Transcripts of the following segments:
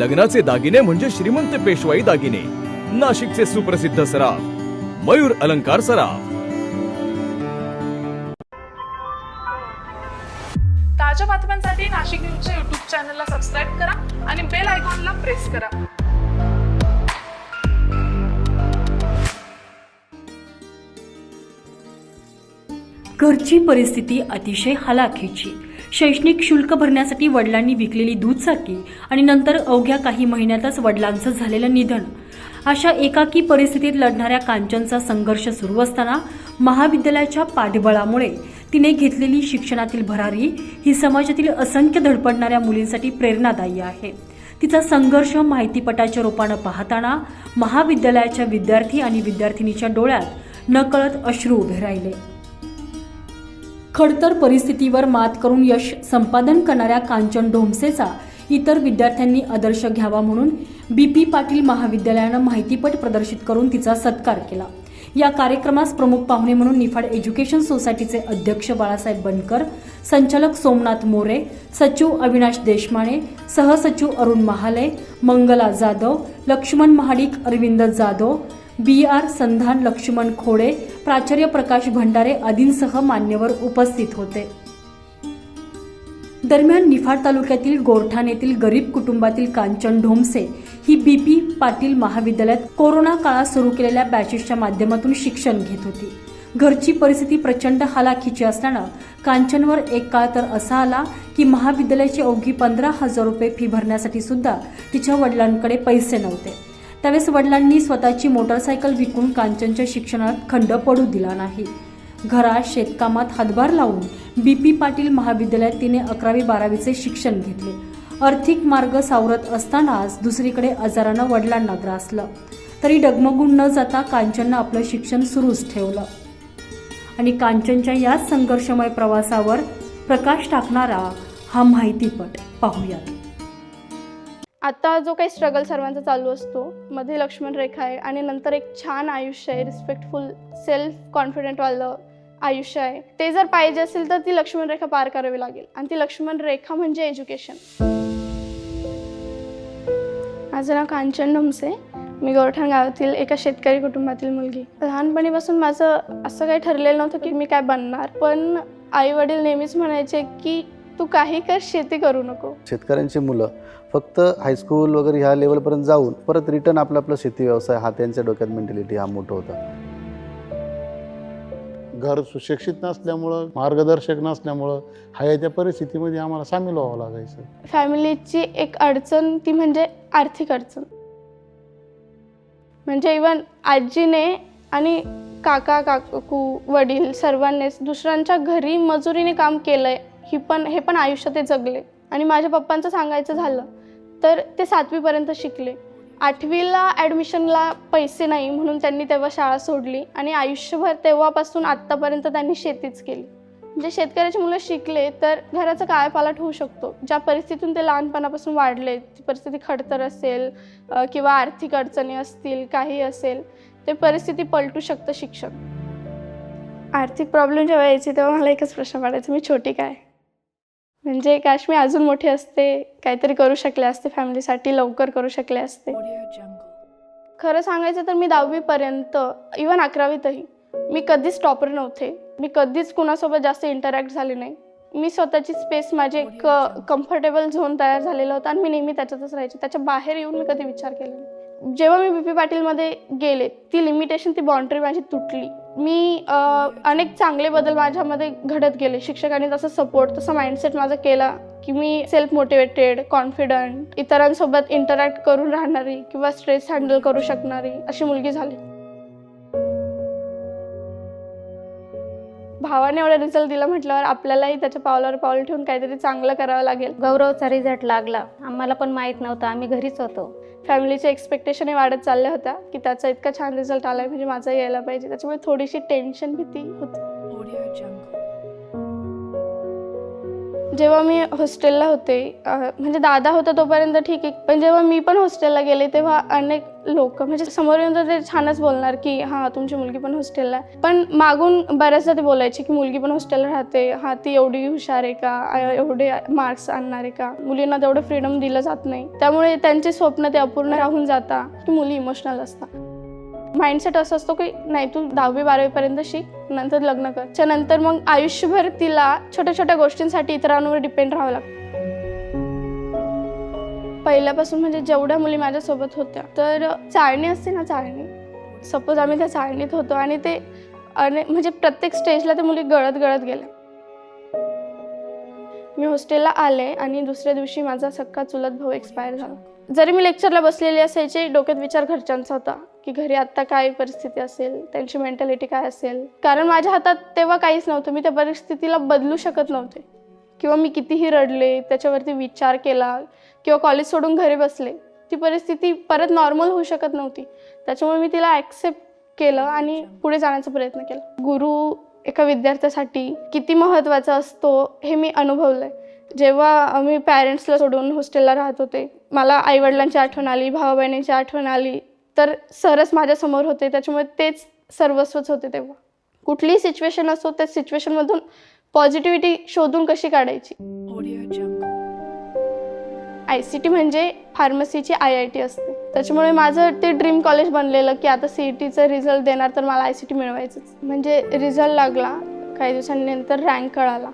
लग्नाचे दागिने म्हणजे श्रीमंत पेशवाई दागिने. नाशिकचे सुप्रसिद्ध सराफ मयूर अलंकार सराफ. ताज्या बातम्यांसाठी नाशिक न्यूजच्या युट्यूब चॅनलला सबस्क्राईब करा आणि बेल आयकॉनला प्रेस करा. घरची परिस्थिती अतिशय हलाखीची. शैक्षणिक शुल्क भरण्यासाठी वडिलांनी विकलेली दुचाकी आणि नंतर अवघ्या काही महिन्यातच वडिलांचं झालेलं निधन. अशा एकाकी परिस्थितीत लढणाऱ्या कांचनचा संघर्ष सुरू असताना महाविद्यालयाच्या पाठबळामुळे तिने घेतलेली शिक्षणातील भरारी ही समाजातील असंख्य धडपडणाऱ्या मुलींसाठी प्रेरणादायी आहे. तिचा संघर्ष माहितीपटाच्या रूपानं पाहताना महाविद्यालयाच्या विद्यार्थी आणि विद्यार्थिनीच्या डोळ्यात नकळत अश्रू उभे राहिले. खडतर परिस्थितीवर मात करून यश संपादन करणाऱ्या कांचन ढोमसेचा इतर विद्यार्थ्यांनी आदर्श घ्यावा म्हणून बी पी पाटील महाविद्यालयानं माहितीपट प्रदर्शित करून तिचा सत्कार केला. या कार्यक्रमास प्रमुख पाहुणे म्हणून निफाड एज्युकेशन सोसायटीचे अध्यक्ष बाळासाहेब बनकर संचालक सोमनाथ मोरे सचिव अविनाश देशमाने सहसचिव अरुण महाले मंगला जाधव लक्ष्मण महाडिक अरविंद जाधव बी आर संधान लक्ष्मण खोडे प्राचार्य प्रकाश भंडारे आदींसह मान्यवर उपस्थित होते. दरम्यान निफाड तालुक्यातील गोरठाण येथील गरीब कुटुंबातील कांचन ढोमसे ही बी पी पाटील महाविद्यालयात कोरोना काळात सुरू केलेल्या बॅचेसच्या माध्यमातून शिक्षण घेत होती. घरची परिस्थिती प्रचंड हालाखीची असल्यानं कांचनवर एक काळ तर असा आला की महाविद्यालयाची अवघी पंधरा हजार रुपये फी भरण्यासाठी सुद्धा तिच्या वडिलांकडे पैसे नव्हते. त्यावेळेस वडिलांनी स्वतःची मोटरसायकल विकून कांचनच्या शिक्षणात खंड पडू दिला नाही. घरात शेतकामात हातभार लावून बी. पी. पाटील महाविद्यालयात तिने अकरावी बारावीचे शिक्षण घेतले. आर्थिक मार्ग सावरत असतानाच दुसरीकडे आजारानं वडिलांना ग्रासलं तरी डगमगून न जाता कांचननं आपलं शिक्षण सुरूच ठेवलं. आणि कांचनच्या याच संघर्षमय प्रवासावर प्रकाश टाकणारा हा माहितीपट पाहूयात. आता जो काही स्ट्रगल सर्वांचा चालू असतो मध्ये लक्ष्मण रेखा आहे आणि नंतर एक छान आयुष्य आहे रिस्पेक्टफुल सेल्फ कॉन्फिडेंटवालं आयुष्य आहे. ते जर पाहिजे असेल तर ती लक्ष्मण रेखा पार करावी लागेल. आणि ती लक्ष्मण रेखा म्हणजे एज्युकेशन माझं नाव कांचन ढोमसे मी गोरठाण गावातील एका शेतकरी कुटुंबातील मुलगी. लहानपणीपासून माझं असं काही ठरलेलं नव्हतं की मी काय बनणार. पण आई वडील नेहमीच म्हणायचे की तू काही कर शेती करू नको. शेतकऱ्यांची मुलं फक्त हायस्कूल वगैरे ह्या लेवलपर्यंत जाऊन परत रिटर्न आपला आपला शेती व्यवसाय हा त्यांच्या डोक्यात मेंटॅलिटी हा मोठं होता. घर सुशिक्षित नसल्यामुळं मार्गदर्शक नसल्यामुळं हया त्या परिस्थितीमध्ये आम्हाला सामील व्हावं लागायचं. फॅमिलीची एक अडचण ती म्हणजे आर्थिक अडचण. म्हणजे इवन आजीने आणि काका काकू वडील सर्वांनीच दुसऱ्यांच्या घरी मजुरीने काम केलंय ही पण हे पण आयुष्य ते जगले. आणि माझ्या पप्पांचं सांगायचं झालं तर ते सातवीपर्यंत शिकले. आठवीला ॲडमिशनला पैसे नाही म्हणून त्यांनी तेव्हा शाळा सोडली आणि आयुष्यभर तेव्हापासून आत्तापर्यंत त्यांनी शेतीच केली. म्हणजे शेतकऱ्याची मुलं शिकले तर घराचा काळपालट होऊ शकतो. ज्या परिस्थितीतून ते लहानपणापासून वाढले ती परिस्थिती खडतर असेल किंवा आर्थिक अडचणी असतील काही असेल ते परिस्थिती पलटू शकतं शिक्षक. आर्थिक प्रॉब्लेम जेव्हा यायचे तेव्हा मला एकच प्रश्न पडायचा मी छोटी काय? म्हणजे काश मी अजून मोठी असते काहीतरी करू शकले असते फॅमिलीसाठी लवकर करू शकले असते. खरं सांगायचं तर मी दहावीपर्यंत इवन अकरावीतही मी कधीच टॉपर नव्हते. मी कधीच कुणासोबत जास्त इंटरॅक्ट झाले नाही. मी स्वतःची स्पेस माझी एक कम्फर्टेबल झोन तयार झालेला होता आणि मी नेहमी त्याच्यातच राहायचे. त्याच्या बाहेर येऊन मी कधी विचार केला नाही. जेव्हा मी बी पी पाटीलमध्ये गेले ती लिमिटेशन ती बाउंड्री माझी तुटली. मी अनेक चांगले बदल माझ्यामध्ये घडत गेले. शिक्षकांनी तसं सपोर्ट तसा माइंडसेट माझा केला की मी सेल्फ मोटिवेटेड कॉन्फिडंट इतरांसोबत इंटरॅक्ट करून राहणारी किंवा स्ट्रेस हँडल करू शकणारी अशी मुलगी झाली. भावाने एवढा रिझल्ट दिला म्हटल्यावर आपल्यालाही त्याच्या पावलावर पाऊल ठेवून काहीतरी चांगलं करावं लागेल. गौरवचा रिझल्ट लागला. आम्हाला पण माहीत नव्हतं. आम्ही घरीच होतो. फॅमिलीच्या एक्सपेक्टेशनही वाढत चालल्या होत्या की त्याचा इतका छान रिझल्ट आलाय म्हणजे माझा यायला पाहिजे. त्याच्यामुळे थोडीशी टेन्शन भीती होती. जेव्हा मी हॉस्टेलला होते म्हणजे दादा होता तोपर्यंत ठीक आहे. पण जेव्हा मी पण हॉस्टेलला गेले तेव्हा अनेक लोक म्हणजे समोर येऊन तर ते छानच बोलणार की हां तुमची मुलगी पण हॉस्टेलला आहे. पण मागून बऱ्याचदा ते बोलायचे की मुलगी पण हॉस्टेलला राहते. हां ती एवढी हुशार आहे का? एवढे मार्क्स आणणार आहे का? मुलींना तेवढं फ्रीडम दिलं जात नाही. त्यामुळे त्यांचे स्वप्न ते अपूर्ण राहून जाता की मुली इमोशनल असतात. माइंडसेट असं असतो की नाही तू दहावी बारावीपर्यंत शिक नंतर लग्न कर. नंतर मग आयुष्यभर तिला छोट्या छोट्या गोष्टींसाठी इतरांवर डिपेंड राहावं लागतं. पहिल्यापासून म्हणजे जेवढ्या मुली माझ्यासोबत होत्या तर चाळणी असते ना चाळणी? सपोज आम्ही त्या चाळणीत होतो आणि ते अने म्हणजे प्रत्येक स्टेजला त्या मुली गळत गळत गेल्या. मी हॉस्टेलला आले आणि दुसऱ्या दिवशी माझा सक्का चुलत भाऊ एक्सपायर झाला. जरी मी लेक्चरला बसलेली असायचे डोक्यात विचार घरच्यांचा होता की घरी आत्ता काय परिस्थिती असेल त्यांची मेंटॅलिटी काय असेल? कारण माझ्या हातात तेव्हा काहीच नव्हतं. मी त्या परिस्थितीला बदलू शकत नव्हते. किंवा मी कितीही रडले त्याच्यावरती विचार केला किंवा कॉलेज सोडून घरी बसले ती परिस्थिती परत नॉर्मल होऊ शकत नव्हती. त्याच्यामुळे मी तिला ॲक्सेप्ट केलं आणि पुढे जाण्याचा प्रयत्न केला. गुरु एका विद्यार्थ्यासाठी किती महत्त्वाचा असतो हे मी अनुभवलं आहे जेव्हा मी पॅरेंट्सला सोडून हॉस्टेलला राहत होते मला आईवडिलांची आठवण आली भावा बहिणींची आठवण आली तर सरच माझ्यासमोर होते त्याच्यामुळे तेच सर्वस्वच होते तेव्हा. कुठलीही सिच्युएशन असो त्या सिच्युएशनमधून पॉझिटिव्हिटी शोधून कशी काढायची? आय सी टी म्हणजे फार्मसीची आय आय टी असते. त्याच्यामुळे माझं ते ड्रीम कॉलेज बनलेलं की आता सी ई टीचं रिझल्ट देणार तर मला आय सी टी मिळवायचंच. म्हणजे रिझल्ट लागला काही दिवसांनंतर रँक कळाला.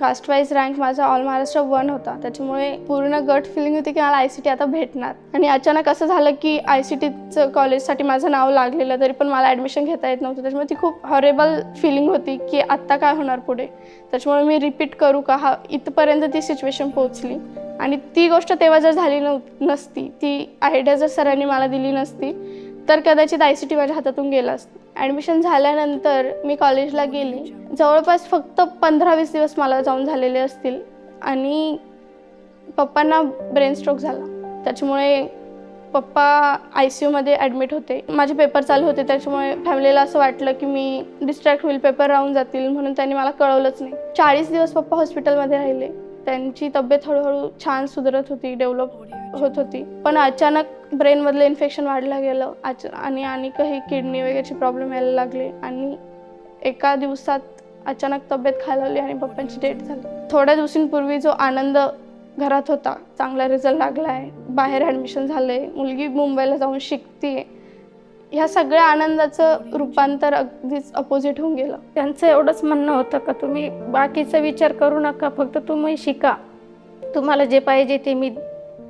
कास्ट वाईज रँक माझा ऑल महाराष्ट्र वन होता. त्याच्यामुळे पूर्ण गट फिलिंग होती की मला आय सी टी आता भेटणार. आणि अचानक असं झालं की आय सी टीचं कॉलेजसाठी माझं नाव लागलेलं तरी पण मला ॲडमिशन घेता येत नव्हतं. त्याच्यामुळे ती खूप हॉरेबल फिलिंग होती की आत्ता काय होणार पुढे? त्याच्यामुळे मी रिपीट करू का? हा इथपर्यंत ती सिच्युएशन पोहोचली. आणि ती गोष्ट तेव्हा जर झाली नव्ह नसती ती आयडिया जर सरांनी मला दिली नसती तर कदाचित आय सी टी माझ्या हातातून गेलं असतं. ॲडमिशन झाल्यानंतर मी कॉलेजला गेली. जवळपास फक्त पंधरा वीस दिवस मला जाऊन झालेले असतील. आणि पप्पांना ब्रेन स्ट्रोक झाला. त्याच्यामुळे पप्पा आय सी यूमध्ये ॲडमिट होते. माझे पेपर चालू होते. त्याच्यामुळे फॅमिलीला असं वाटलं की मी डिस्ट्रॅक्ट होईल पेपर राहून जातील म्हणून त्यांनी मला कळवलंच नाही. चाळीस दिवस पप्पा हॉस्पिटलमध्ये राहिले. त्यांची तब्येत हळूहळू छान सुधारत होती डेव्हलप होत होती. पण अचानक ब्रेनमधलं इन्फेक्शन वाढलं गेलं अच आणि आणि काही किडनी वगैरेचे प्रॉब्लेम यायला लागले आणि एका दिवसात अचानक तब्येत खालावली आणि पप्पांची डेट झाली. थोड्या दिवसांपूर्वी जो आनंद घरात होता चांगला रिझल्ट लागला आहे. बाहेर ॲडमिशन झालं आहे मुलगी मुंबईला जाऊन शिकते ह्या सगळ्या आनंदाचं रूपांतर अगदीच अपोजिट होऊन गेलं. त्यांचं एवढंच म्हणणं होतं का तुम्ही बाकीचा विचार करू नका फक्त तुम्ही शिका. तुम्हाला जे पाहिजे ते मी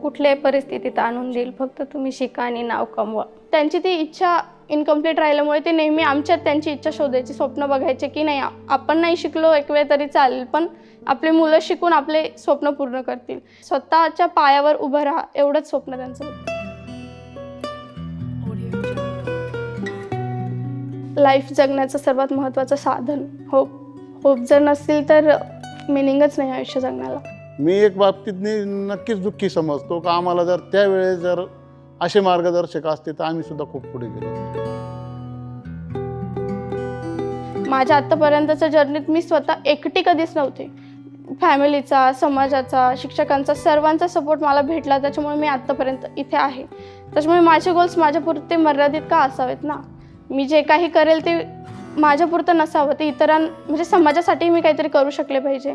कुठल्याही परिस्थितीत आणून देईल. फक्त तुम्ही शिका आणि नाव कमवा. त्यांची ती इच्छा इनकम्प्लीट राहिल्यामुळे ते नेहमी आमच्यात त्यांची इच्छा शोधायची स्वप्न बघायचे की नाही. आपण नाही शिकलो एक वेळ तरी चालेल पण आपली मुलं शिकून आपले स्वप्न पूर्ण करतील. स्वतःच्या पायावर उभं राहा एवढंच स्वप्न त्यांचं होतं. लाईफ जगण्याचं सर्वात महत्त्वाचं साधन. होप होप जर नसतील तर मिनिंगच नाही आयुष्य जगण्याला. मी एक बाबतीतनी नक्कीच दुःखी समजतो का आम्हाला जर त्यावेळेस जर असे मार्गदर्शक असते तर आम्ही सुद्धा खूप पुढे गेलो. माझ्या आत्तापर्यंतच्या जर्नीत मी स्वतः एकटी कधीच नव्हते. फॅमिलीचा समाजाचा शिक्षकांचा सर्वांचा सपोर्ट मला भेटला त्याच्यामुळे मी आत्तापर्यंत इथे आहे. त्याच्यामुळे माझे गोल्स माझ्यापुरते मर्यादित का असावेत ना? मी जे काही करेल ते माझ्यापुरतं नसावं ते इतरां म्हणजे समाजासाठी मी काहीतरी करू शकले पाहिजे.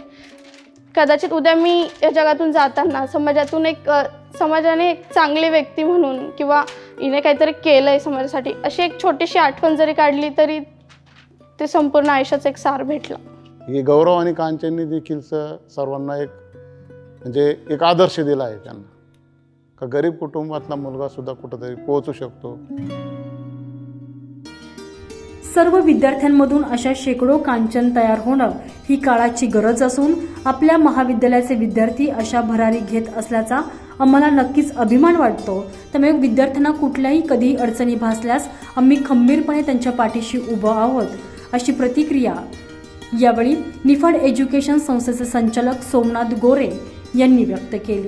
कदाचित उद्या मी या जगातून जाताना समाजातून एक समाजाने एक चांगली व्यक्ती म्हणून किंवा हिने काहीतरी केलं आहे समाजासाठी अशी एक छोटीशी आठवण जरी काढली तरी ते संपूर्ण आयुष्याचा एक सार भेटला. हे गौरव आणि कांचननी देखील सर्वांना एक म्हणजे एक आदर्श दिला आहे त्यांना. का गरीब कुटुंबातला मुलगा सुद्धा कुठंतरी पोहोचू शकतो? सर्व विद्यार्थ्यांमधून अशा शेकडो कांचन तयार होणं ही काळाची गरज असून आपल्या महाविद्यालयाचे विद्यार्थी अशा भरारी घेत असल्याचा आम्हाला नक्कीच अभिमान वाटतो. त्यामुळे विद्यार्थ्यांना कुठल्याही कधी अडचणी भासल्यास आम्ही खंबीरपणे त्यांच्या पाठीशी उभं आहोत. अशी प्रतिक्रिया यावेळी निफाड एज्युकेशन संस्थेचे संचालक सोमनाथ गोरे यांनी व्यक्त केली.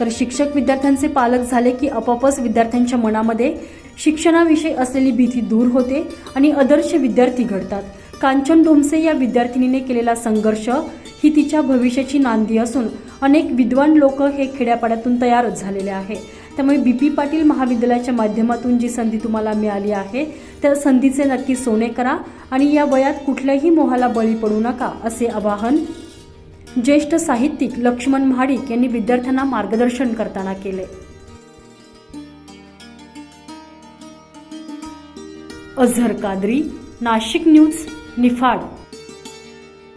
तर शिक्षक विद्यार्थ्यांचे पालक झाले की आपापच विद्यार्थ्यांच्या मनामध्ये शिक्षणाविषयी असलेली भीती दूर होते आणि आदर्श विद्यार्थी घडतात. कांचन ढोमसे या विद्यार्थिनीने केलेला संघर्ष ही तिच्या भविष्याची नांदी असून अनेक विद्वान लोक हे खेड्यापाड्यातून तयारच झालेले आहे. त्यामुळे बी पी पाटील महाविद्यालयाच्या माध्यमातून जी संधी तुम्हाला मिळाली आहे त्या संधीचे नक्की सोने करा आणि या वयात कुठल्याही मोहाला बळी पडू नका असे आवाहन ज्येष्ठ साहित्यिक लक्ष्मण महाडिक यांनी विद्यार्थ्यांना मार्गदर्शन करताना केले. अझहर कादरी नाशिक न्यूज निफाड.